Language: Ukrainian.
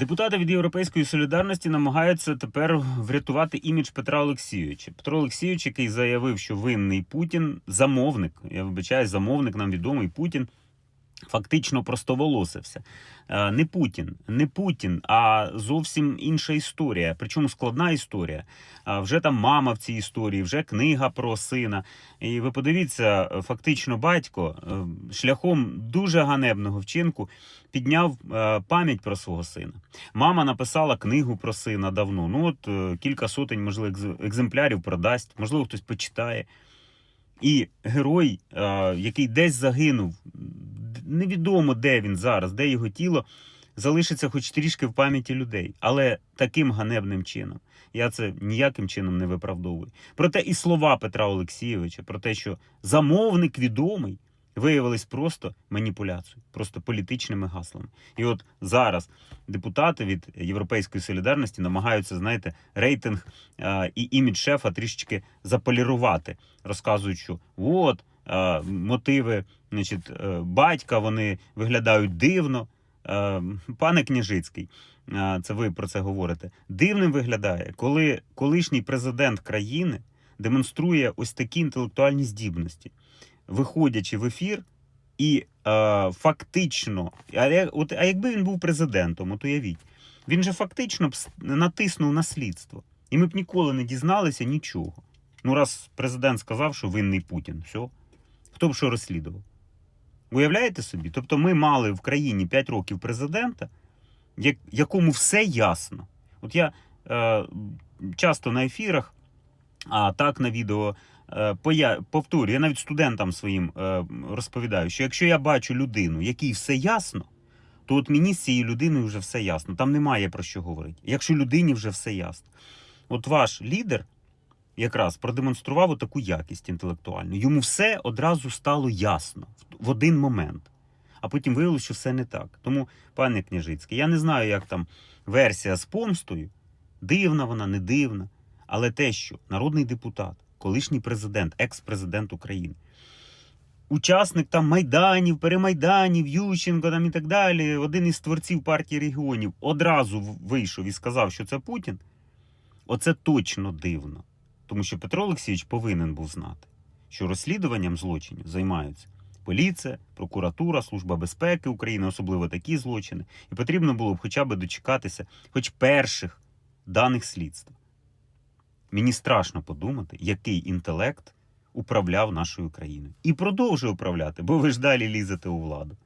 Депутати від Європейської солідарності намагаються тепер врятувати імідж Петра Олексійовича. Петро Олексійович, який заявив, що винний Путін, замовник, я вибачаю, замовник нам відомий Путін. Фактично простоволосився. Е, Не Путін, не Путін, а зовсім інша історія. Причому складна історія. А Вже там мама в цій історії, вже книга про сина. І ви подивіться, е, фактично, батько е, шляхом дуже ганебного вчинку підняв е, пам'ять про свого сина. Мама написала книгу про сина давно. Ну от е, кілька сотень, можливо, екземплярів продасть, можливо, хтось почитає. І герой, е, який десь загинув, невідомо де він зараз, де його тіло, залишиться хоч трішки в пам'яті людей, але таким ганебним чином. Я це ніяким чином не виправдовую. Проте і слова Петра Олексійовича про те, що замовник відомий, виявились просто маніпуляцією, просто політичними гаслами. І от зараз депутати від Європейської солідарності намагаються, знаєте, рейтинг і імідж шефа трішечки заполірувати, розказують, що от мотиви значить, е, батька вони виглядають дивно. Е, Пане Княжицький, е, це ви про це говорите. Дивним виглядає, коли колишній президент країни демонструє ось такі інтелектуальні здібності, виходячи в ефір, і е, фактично, а, от, а якби він був президентом, от уявіть, він же фактично б натиснув на слідство. І ми б ніколи не дізналися нічого. Ну, раз президент сказав, що винний Путін, все, хто що розслідував? Уявляєте собі? Тобто ми мали в країні 5 років президента, якому все ясно. От я е, часто на ефірах, а так на відео е, повторюю, я навіть студентам своїм е, розповідаю, що якщо я бачу людину, якій все ясно, то от мені з цією людиною вже все ясно. Там немає про що говорити. Якщо людині вже все ясно. От ваш лідер якраз продемонстрував таку якість інтелектуальну. Йому все одразу стало ясно в- один момент. А потім виявилося, що все не так. Тому, пане Княжицький, я не знаю, як там версія з помстою, дивна вона, не дивна. Але те, що народний депутат, колишній президент, екс-президент України, учасник там майданів, перемайданів, Ющенко там і так далі, один із творців партії регіонів, одразу вийшов і сказав, що це Путін. Оце точно дивно. Тому що Петро Олексійович повинен був знати, що розслідуванням злочинів займаються поліція, прокуратура, Служба безпеки України, особливо такі злочини. І потрібно було б хоча б дочекатися хоч перших даних слідства. Мені страшно подумати, який інтелект управляв нашою країною. І продовжує управляти, бо ви ж далі лізете у владу.